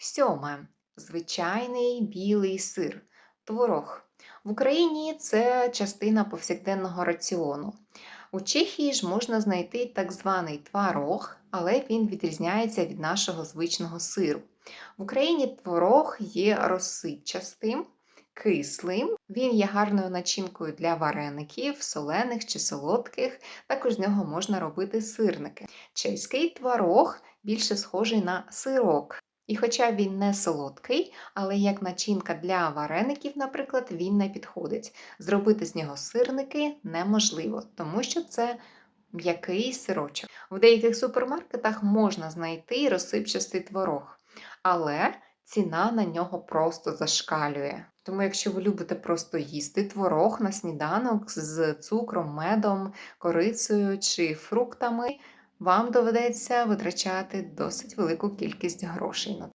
Сьоме. Звичайний білий сир. Творог. В Україні це частина повсякденного раціону. У Чехії ж можна знайти так званий творог, але він відрізняється від нашого звичного сиру. В Україні творог є розсипчастим, кислим. Він є гарною начинкою для вареників, солених чи солодких. Також з нього можна робити сирники. Чеський творог більше схожий на сирок. І хоча він не солодкий, але як начинка для вареників, наприклад, він не підходить. Зробити з нього сирники неможливо, тому що це м'який сирочок. В деяких супермаркетах можна знайти розсипчастий творог, але ціна на нього просто зашкалює. Тому, якщо ви любите просто їсти творог на сніданок з цукром, медом, корицею чи фруктами, вам доведеться витрачати досить велику кількість грошей на